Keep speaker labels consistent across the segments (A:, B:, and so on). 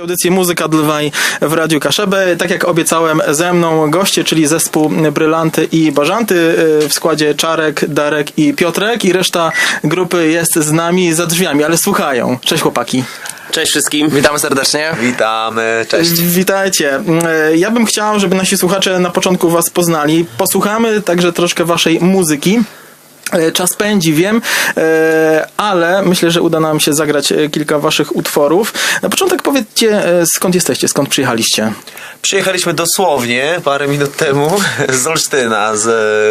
A: Audycję Muzyka Dlwaj w Radiu Kaszebę. Tak jak obiecałem, ze mną goście, czyli zespół Brylanty i Bażanty y, w składzie Czarek, Darek i Piotrek i reszta grupy jest z nami za drzwiami, ale słuchają. Cześć chłopaki.
B: Cześć wszystkim.
C: Witamy serdecznie.
B: Witamy, cześć.
A: Witajcie. Y, Ja bym chciał, żeby nasi słuchacze na początku was poznali. Posłuchamy także troszkę waszej muzyki. Y, Czas pędzi, wiem, y, ale myślę, że uda nam się zagrać y, kilka waszych utworów. Na początek powiedzcie, skąd jesteście, skąd przyjechaliście?
B: Przyjechaliśmy dosłownie parę minut temu z Olsztyna, z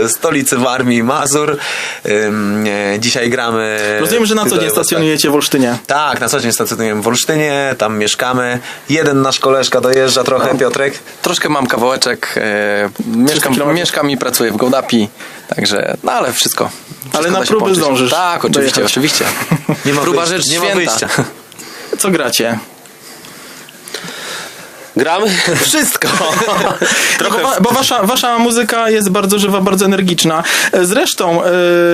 B: e, stolicy Warmii Mazur. E, Dzisiaj gramy...
A: Rozumiem, że na co dzień stacjonujecie w Olsztynie.
B: Tak, na co dzień stacjonujemy w Olsztynie, tam mieszkamy. Jeden nasz koleżka dojeżdża trochę, Piotrek.
C: Troszkę mam kawałeczek. E, mieszkam, mieszkam i pracuję w Gołdapi. Także, no ale wszystko. wszystko
A: Ale na próby
C: połączyć.
A: zdążysz
C: Tak, oczywiście,
A: dojechać.
C: oczywiście.
B: Nie ma
C: Próba rzecz
B: nie ma wyjścia.
A: Co gracie?
D: Gramy?
C: Wszystko.
A: Bo, wa- bo wasza, wasza muzyka jest bardzo żywa, bardzo energiczna. Zresztą e,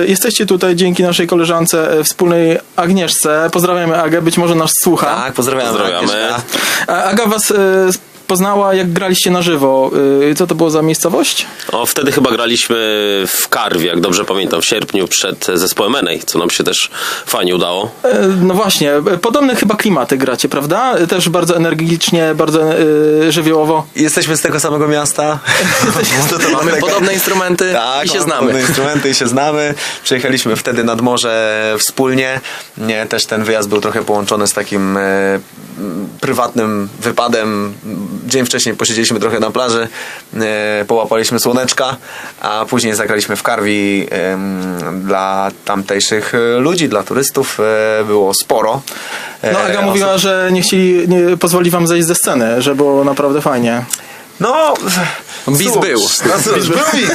A: jesteście tutaj dzięki naszej koleżance e, wspólnej Agnieszce. Pozdrawiamy Agę, być może nas słucha.
B: Tak, pozdrawiamy.
D: Pozdrawiamy.
B: Agnieszka.
A: Aga was e, poznała, jak graliście na żywo. E, Co to było za miejscowość?
D: O, wtedy chyba graliśmy w Karwie, jak dobrze pamiętam, w sierpniu przed zespołem Enej, co nam się też fajnie udało.
A: E, No właśnie, e, podobne chyba klimaty gracie, prawda? E, Też bardzo energicznie, bardzo żywiołowo.
B: Jesteśmy z tego samego miasta. To to
C: Mamy
B: tego-
C: podobne instrumenty
B: Tak,
C: i się znamy.
B: podobne instrumenty i się znamy. Przyjechaliśmy wtedy nad morze wspólnie. Nie, też ten wyjazd był trochę połączony z takim e, prywatnym wypadem. Dzień wcześniej posiedzieliśmy trochę na plaży, e, połapaliśmy słoneczka, a później zagraliśmy w Karwi dla tamtejszych e, ludzi, dla turystów. E, było sporo.
A: No Aga
B: osób.
A: mówiła, że nie chcieli, nie pozwoli wam zejść ze sceny, że było naprawdę fajnie.
B: No,
C: Bis był.
B: No cóż, był bis.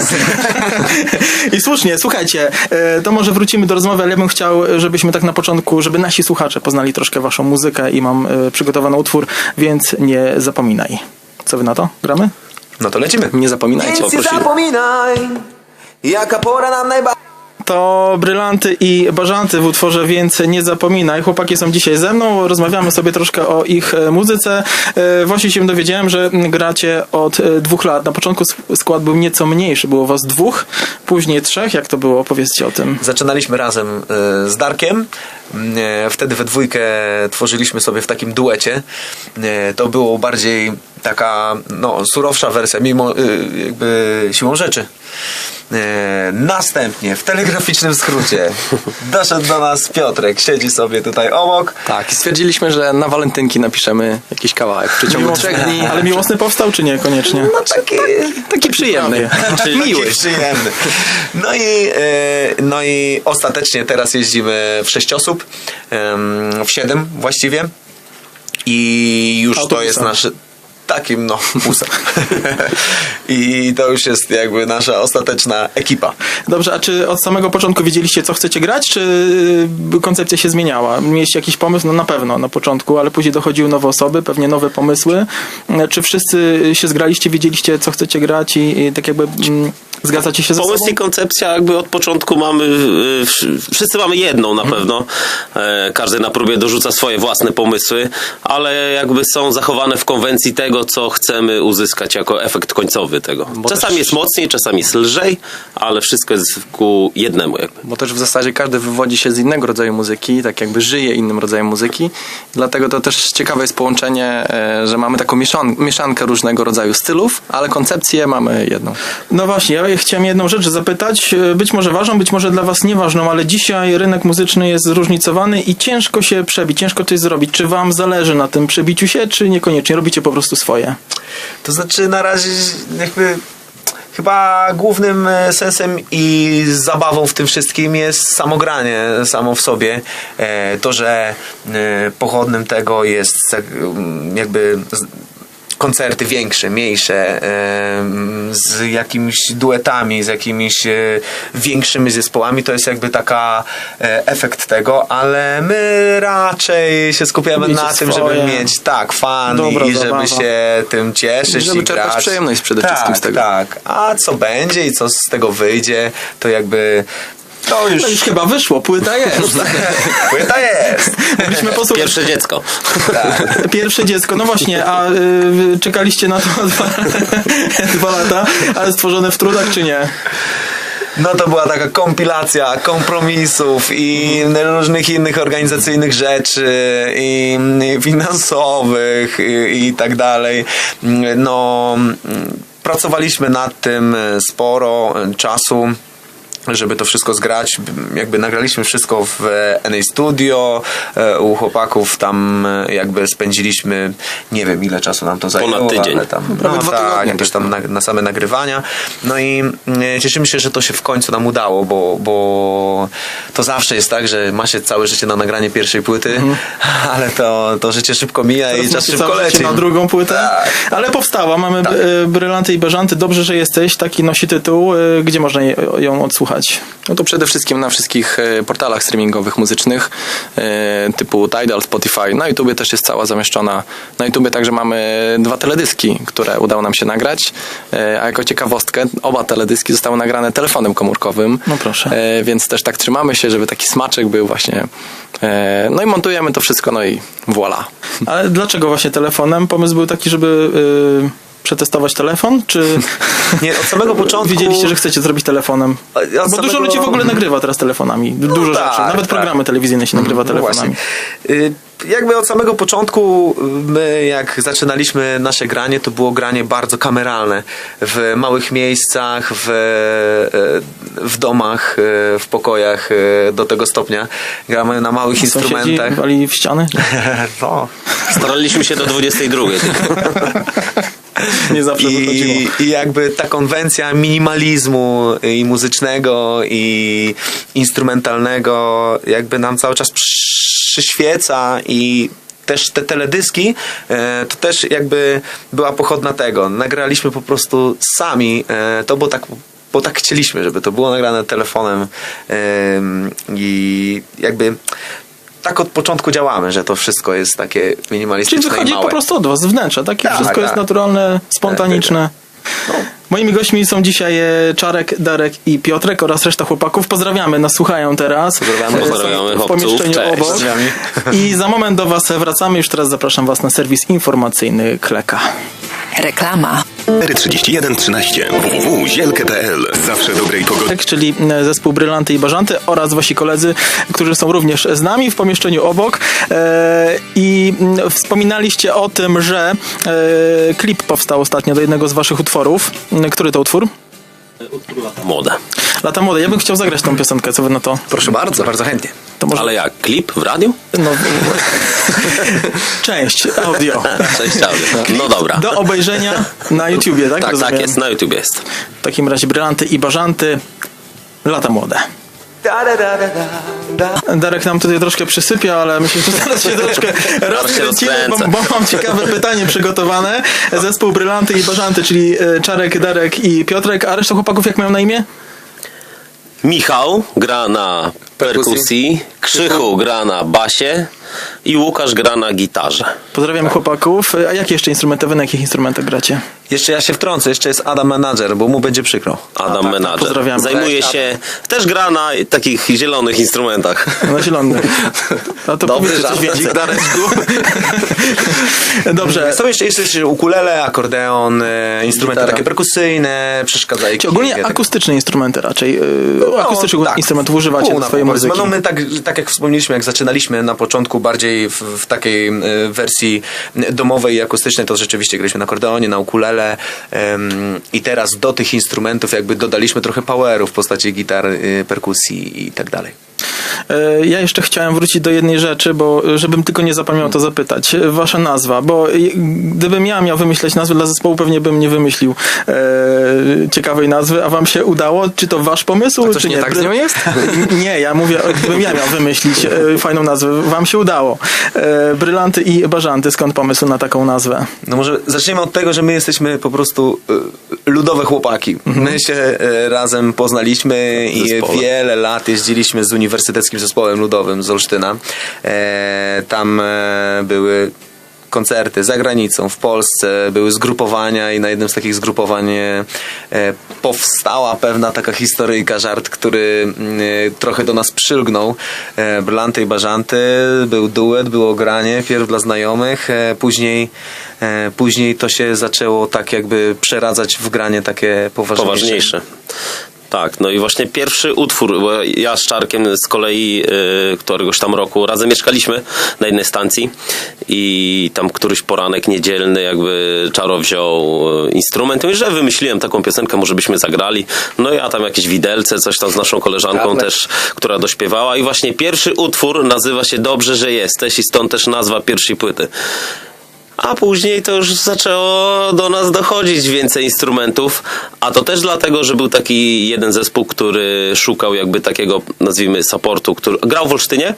A: I słusznie, słuchajcie, e, to może wrócimy do rozmowy, ale ja bym chciał, żebyśmy tak na początku, żeby nasi słuchacze poznali troszkę waszą muzykę i mam e, przygotowany utwór, więc nie zapominaj. Co wy na to? Gramy?
B: No to lecimy.
C: Nie zapominajcie.
D: Nie
B: zapominaj, jaka pora nam najbardziej...
A: To Brylanty i Bażanty w utworze Więc nie zapominaj. Chłopaki są dzisiaj ze mną, rozmawiamy sobie troszkę o ich e, muzyce. E, Właśnie się dowiedziałem, że gracie od e, dwóch lat. Na początku sk- skład był nieco mniejszy, było was dwóch, później trzech. Jak to było? Opowiedzcie o tym.
B: Zaczynaliśmy razem z Darkiem. E, Wtedy we dwójkę tworzyliśmy sobie w takim duecie. E, To było bardziej taka no, surowsza wersja, mimo e, jakby siłą rzeczy. Następnie w telegraficznym skrócie doszedł do nas Piotrek, siedzi sobie tutaj obok.
C: Tak, i stwierdziliśmy, że na walentynki napiszemy jakiś kawałek w przeciągu trzech dni.
A: Ale miłosny powstał, czy niekoniecznie?
B: No taki,
C: Taki przyjemny. Miły.
B: Taki przyjemny. No i, no i ostatecznie teraz jeździmy w sześć osób, w siedem właściwie. I już to jest nasz takim no busem. I to już jest jakby nasza ostateczna ekipa.
A: Dobrze, a czy od samego początku wiedzieliście, co chcecie grać, czy y, koncepcja się zmieniała? Mieliście jakiś pomysł? No na pewno na początku, ale później dochodziły nowe osoby, pewnie nowe pomysły. E, Czy wszyscy się zgraliście, wiedzieliście, co chcecie grać i, i tak jakby mm, zgadzacie się ze
D: Pomysł
A: sobą?
D: i koncepcja jakby od początku mamy, y, wsz- wszyscy mamy jedną na pewno. E, Każdy na próbie dorzuca swoje własne pomysły, ale jakby są zachowane w konwencji tego, co chcemy uzyskać jako efekt końcowy tego. czasami
C: też-
D: jest mocniej, czasami jest lżej, ale wszystko jest ku jednemu jakby.
C: Bo też w zasadzie każdy wywodzi się z innego rodzaju muzyki, tak jakby żyje innym rodzajem muzyki. Dlatego to też ciekawe jest połączenie, e, że mamy taką mieszan- mieszankę różnego rodzaju stylów, ale koncepcję mamy jedną.
A: No właśnie, ja chciałem jedną rzecz zapytać, e, być może ważną, być może dla was nieważną, ale dzisiaj rynek muzyczny jest zróżnicowany i ciężko się przebić, ciężko coś zrobić. Czy wam zależy na tym przebiciu się, czy niekoniecznie? Robicie po prostu swoje?
B: To znaczy na razie jakby chyba głównym e, sensem i zabawą w tym wszystkim jest samogranie samo w sobie. E, To, że pochodnym tego jest jakby koncerty większe, mniejsze, z jakimiś duetami, z jakimiś e, większymi zespołami, to jest jakby taka e, efekt tego, ale my raczej się skupiamy na tym,
A: swoje.
B: żeby mieć tak fan
A: Dobra
B: i, i
A: zabawa.
B: żeby się tym cieszyć
C: Żeby
B: i
C: czerpać
B: grać.
C: przyjemność przede
B: tak,
C: wszystkim z tego.
B: Tak, a co będzie i co z tego wyjdzie, to jakby To już,
A: No już chyba wyszło, płyta jest.
B: płyta jest.
A: Mogliśmy posłuchać.
D: Pierwsze dziecko.
A: Pierwsze dziecko, no właśnie, a y, czekaliście na to dwa, dwa lata, ale stworzone w trudach czy nie?
B: No to była taka kompilacja kompromisów i różnych innych organizacyjnych rzeczy i i finansowych i, i tak dalej. No, pracowaliśmy nad tym sporo czasu żeby to wszystko zgrać. Jakby nagraliśmy wszystko w NA Studio, e, u chłopaków tam e, jakby spędziliśmy, nie wiem ile czasu nam to zajęło,
D: tydzień.
B: ale tam, no
C: dwa
B: tak, jakieś tam na, na same nagrywania. No i e, cieszymy się, że to się w końcu nam udało, bo, bo to zawsze jest tak, że ma się całe życie na nagranie pierwszej płyty, ale to, to życie szybko mija
A: Teraz
B: i czas szybko leci.
A: na drugą płytę.
B: Tak.
A: Ale powstała, mamy
B: Tak.
A: Brylanty i Beżanty. Dobrze, że jesteś. Taki nosi tytuł. Gdzie można ją odsłuchać?
C: No to przede wszystkim na wszystkich e, portalach streamingowych muzycznych e, typu Tidal, Spotify. Na YouTubie też jest cała zamieszczona. Na YouTubie także mamy dwa teledyski, które udało nam się nagrać. E, A jako ciekawostkę, oba teledyski zostały nagrane telefonem komórkowym.
A: No proszę.
C: Więc też tak trzymamy się, żeby taki smaczek był właśnie. No i montujemy to wszystko, no i voilà.
A: Ale dlaczego właśnie telefonem? Pomysł był taki, żeby y, przetestować telefon? Czy
B: Nie, od samego początku...
A: wiedzieliście, że chcecie zrobić telefonem?
B: Od
A: Bo dużo
B: samego-
A: ludzi w ogóle nagrywa teraz telefonami. Dużo
B: tak,
A: rzeczy. Nawet
B: tak.
A: programy telewizyjne się nagrywa
B: No
A: telefonami.
B: właśnie. Y, Jakby od samego początku y, my jak zaczynaliśmy nasze granie, to było granie bardzo kameralne. W małych miejscach, w, y, w domach, w pokojach do tego stopnia. Gramy na małych
A: Sąsiedzi
B: instrumentach.
A: walili w ściany?
B: No.
D: Staraliśmy się do 22.
A: Nie zawsze wychodziło.
B: I, I jakby ta konwencja minimalizmu i muzycznego i instrumentalnego jakby nam cały czas przyświeca i też te teledyski e, to też jakby była pochodna tego. Nagraliśmy po prostu sami. E, to było tak bo tak chcieliśmy, żeby to było nagrane telefonem em, i jakby tak od początku działamy, że to wszystko jest takie
A: Czyli
B: minimalistyczne
A: wychodzi
B: i małe.
A: po prostu od was, z wnętrza, tak? I
B: Tak,
A: wszystko
B: tak.
A: jest naturalne, spontaniczne.
B: No.
A: Moimi gośćmi są dzisiaj e, Czarek, Darek i Piotrek oraz reszta chłopaków. Pozdrawiamy, nas słuchają teraz.
B: Pozdrawiamy.
A: E,
D: Pozdrawiamy
A: w
D: chłopców.
A: pomieszczeniu
D: Cześć.
A: obok.
B: Pozdrawiamy.
A: I za moment do was wracamy. Już teraz zapraszam was na serwis informacyjny Kleka.
E: Reklama.
F: 43113 www.zielke.pl Zawsze dobrej pogody.
A: Tak, czyli e, zespół Brylanty i Bażanty oraz wasi koledzy, którzy są również z nami w pomieszczeniu obok. E, I wspominaliście o tym, że e, klip powstał ostatnio do jednego z waszych utworów. Który to utwór?
D: Młode.
A: Lata młode. Ja bym chciał zagrać tą piosenkę, co wy na to?
B: Proszę bardzo, bardzo chętnie.
A: To może...
D: Ale jak? Klip w radiu?
A: No, część audio.
D: Cześć, audio. No dobra.
A: Do obejrzenia na YouTubie, tak?
D: Tak,
A: Rozumiem.
D: tak jest, na YouTube jest.
A: W takim razie Brylanty i Bażanty. Lata młode. Darek nam tutaj troszkę przysypia, ale myślę, że teraz się troszkę rozkręcimy, bo, bo mam ciekawe pytanie przygotowane. Zespół Brylanty i Bażanty, czyli e, Czarek, Darek i Piotrek, a reszta chłopaków jak mają na imię?
D: Michał gra na perkusji, Krzychu gra na basie i Łukasz gra na gitarze.
A: Pozdrawiam chłopaków. A jakie jeszcze instrumenty, wy na jakich instrumentach gracie?
B: Jeszcze ja się wtrącę, jeszcze jest Adam Manager, bo mu będzie przykro.
D: Adam
A: tak, tak,
D: Menadżer.
A: pozdrawiamy.
D: Zajmuje
B: Cześć,
D: się, też gra na takich zielonych instrumentach.
A: Na zielony. A to
B: Dobry żarcik,
A: więcej. Dobrze.
B: Są jeszcze, jeszcze, ukulele, akordeon, e, instrumenty
C: Gitara.
B: takie perkusyjne, przeszkadzajki.
A: Czy ogólnie
B: takie-
A: akustyczne instrumenty raczej,
B: No,
A: akustycznych
B: tak.
A: instrumentów używacie
B: Pół
A: do
B: na
A: swojej muzyki.
B: No my tak, tak jak wspomnieliśmy, jak zaczynaliśmy na początku bardziej w, w takiej e, wersji domowej i akustycznej, to rzeczywiście graliśmy na akordeonie, na ukulele i teraz do tych instrumentów jakby dodaliśmy trochę poweru w postaci gitar, e, perkusji i tak dalej.
A: E, Ja jeszcze chciałem wrócić do jednej rzeczy, bo żebym tylko nie zapomniał to zapytać. E, Wasza nazwa, bo e, gdybym ja miał wymyśleć nazwę dla zespołu, pewnie bym nie wymyślił e, ciekawej nazwy, a wam się udało? Czy to wasz pomysł,
C: coś
A: czy
C: nie
A: nie?
C: tak z nią jest?
A: Nie, ja mówię, gdybym ja miał wymyślić e, fajną nazwę, wam się udało. E, Brylanty i Bażanty, skąd pomysł na taką nazwę?
B: No może zacznijmy od tego, że my jesteśmy po prostu ludowe chłopaki. My się y, razem poznaliśmy i wiele lat jeździliśmy z Uniwersyteckim Zespołem Ludowym z Olsztyna. E, tam e, były koncerty za granicą, w Polsce, były zgrupowania i na jednym z takich zgrupowań e, powstała pewna taka historyjka, żart, który mm, trochę do nas przylgnął. Brylanty i Bażanty, był duet, było granie, pierw dla znajomych, później, później to się zaczęło tak jakby przeradzać w granie takie poważniejsze.
D: poważniejsze. Tak, no i właśnie pierwszy utwór, bo ja z Czarkiem z kolei y, któregoś tam roku razem mieszkaliśmy na jednej stacji i tam któryś poranek niedzielny jakby Czaro wziął y, instrument i że wymyśliłem taką piosenkę, może byśmy zagrali. No ja tam jakieś widelce, coś tam z naszą koleżanką
B: Gawle.
D: też, która dośpiewała i właśnie pierwszy utwór nazywa się Dobrze, że jesteś i stąd też nazwa pierwszej płyty. A później to już zaczęło do nas dochodzić więcej instrumentów, a to też dlatego, że był taki jeden zespół, który szukał jakby takiego, nazwijmy, supportu, który grał w Olsztynie.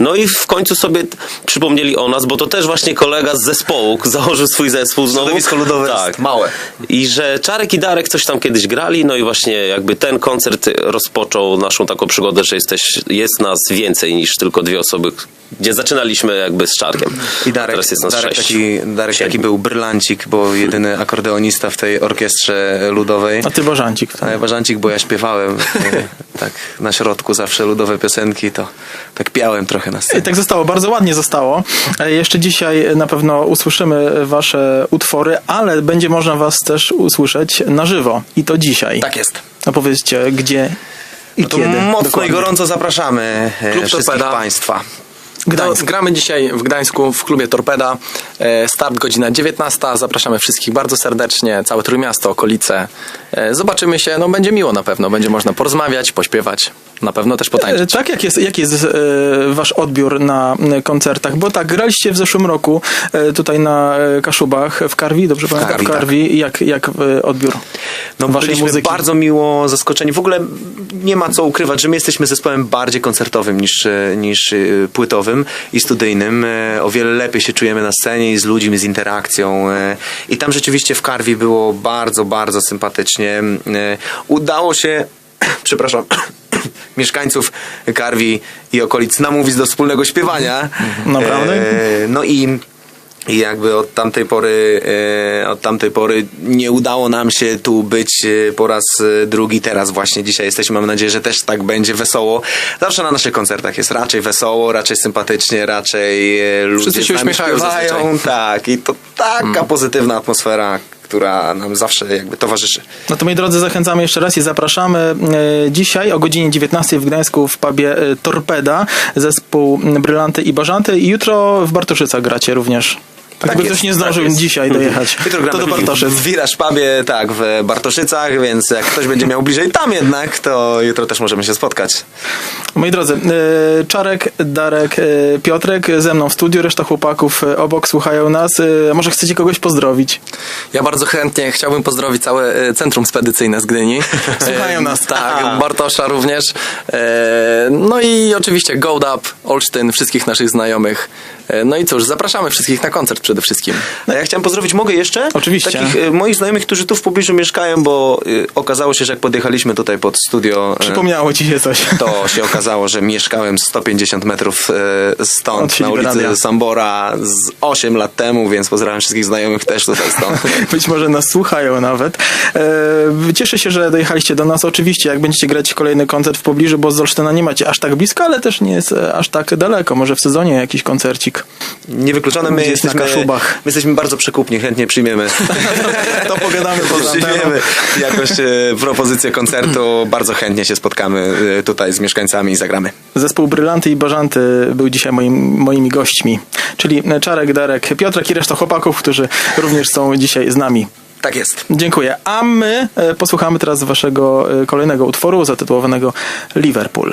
D: No i w końcu sobie przypomnieli o nas, bo to też właśnie kolega z zespołu założył swój zespół znowu.
B: Środowisko ludowe
D: tak.
B: małe.
D: I że Czarek i Darek coś tam kiedyś grali, no i właśnie jakby ten koncert rozpoczął naszą taką przygodę, że jesteś, jest nas więcej niż tylko dwie osoby, gdzie zaczynaliśmy jakby z Czarkiem.
B: I Darek,
D: Teraz jest nas
B: Darek,
D: sześć.
B: taki, Darek taki był brylancik, bo jedyny akordeonista w tej orkiestrze ludowej.
A: A ty Bożancik.
B: Ale Bażancik, bo ja śpiewałem e, tak na środku zawsze ludowe piosenki, to tak piałem trochę na
A: I
B: scenie.
A: tak zostało, bardzo ładnie zostało. E, Jeszcze dzisiaj na pewno usłyszymy wasze utwory, ale będzie można was też usłyszeć na żywo. I to dzisiaj.
B: Tak jest.
A: No powiedzcie, gdzie i
B: No to
A: kiedy.
B: mocno
A: dokładnie.
B: i gorąco zapraszamy e,
C: Klub
B: wszystkich. Państwa.
A: Gdańsk.
C: Gramy dzisiaj w Gdańsku w klubie Torpeda. E, Start godzina 19. Zapraszamy wszystkich bardzo serdecznie, całe Trójmiasto, okolice. E, Zobaczymy się, no będzie miło na pewno. Będzie można porozmawiać, pośpiewać, na pewno też
A: E,
C: potańczyć.
A: Tak, jak jest, jak jest e, wasz odbiór na e, koncertach? Bo tak, graliście w zeszłym roku e, tutaj na e, Kaszubach w Karwi, dobrze pamiętam?
B: Karwi,
A: w Karwi. Jak, jak e, odbiór
B: No
A: waszej
B: byliśmy
A: muzyki?
B: bardzo miło zaskoczeni. W ogóle nie ma co ukrywać, że my jesteśmy zespołem bardziej koncertowym niż, e, niż e, płytowym i studyjnym. E, O wiele lepiej się czujemy na scenie i z ludźmi, z interakcją. e, I tam rzeczywiście w Karwi było bardzo, bardzo sympatycznie. E, Udało się, przepraszam, mieszkańców Karwi i okolic namówić do wspólnego śpiewania.
A: Naprawdę?
B: E, No i i jakby od tamtej pory, e, od tamtej pory nie udało nam się tu być po raz drugi. Teraz właśnie dzisiaj jesteśmy. Mam nadzieję, że też tak będzie wesoło. Zawsze na naszych koncertach jest raczej wesoło, raczej sympatycznie, raczej e, ludzie
C: Wszyscy się uśmiechają zazwyczaj.
B: Tak, i to taka pozytywna atmosfera, która nam zawsze jakby towarzyszy.
A: No to moi drodzy, zachęcamy jeszcze raz i zapraszamy e, dzisiaj o godzinie 19 w Gdańsku w pubie e, Torpeda, zespół Brylanty i Bażanty i jutro w Bartoszycach gracie również. Tak, Gdyby
B: jest,
A: ktoś nie
B: tak
A: zdążył
B: jest.
A: dzisiaj dojechać,
B: Jutro
A: to do
B: w-
A: Bartoszyc.
B: w Wiraż Pubie, tak, w Bartoszycach, więc jak ktoś będzie miał bliżej tam jednak, to jutro też możemy się spotkać.
A: Moi drodzy, e, Czarek, Darek, e, Piotrek ze mną w studiu, reszta chłopaków e, obok słuchają nas. Może chcecie kogoś pozdrowić?
C: Ja bardzo chętnie chciałbym pozdrowić całe Centrum Spedycyjne z Gdyni.
A: Słuchają nas.
C: Tak,
B: A.
C: Bartosza również. No i oczywiście Gold Up, Olsztyn, wszystkich naszych znajomych. E, No i cóż, zapraszamy wszystkich na koncert przede wszystkim.
B: A ja chciałem pozdrowić, mogę jeszcze?
A: Oczywiście.
B: Takich e, moich znajomych, którzy tu w pobliżu mieszkają, bo e, okazało się, że jak podjechaliśmy tutaj pod studio, e,
A: Przypomniało ci się coś.
B: to się okazało, że mieszkałem 150 metrów stąd, na ulicy
A: radia.
B: Sambora z 8 lat temu, więc pozdrawiam wszystkich znajomych też tutaj stąd.
A: Być może nas słuchają nawet. Cieszę się, że dojechaliście do nas. Oczywiście, jak będziecie grać kolejny koncert w pobliżu, bo z Olsztyna nie macie aż tak blisko, ale też nie jest aż tak daleko. Może w sezonie jakiś koncercik.
B: Niewykluczone, my
A: Gdzieś na
B: jesteśmy,
A: Kaszubach.
B: my jesteśmy bardzo przekupni, chętnie przyjmiemy.
A: To pogadamy anteną.
B: Przyjmiemy jakąś e, propozycję koncertu, bardzo chętnie się spotkamy e, tutaj z mieszkańcami i zagramy.
A: Zespół Brylanty i Bażanty był dzisiaj moim, moimi gośćmi. Czyli Czarek, Darek, Piotrek i reszta chłopaków, którzy również są dzisiaj z nami.
B: Tak jest.
A: Dziękuję. A my e, posłuchamy teraz waszego e, kolejnego utworu zatytułowanego.
G: Liverpool.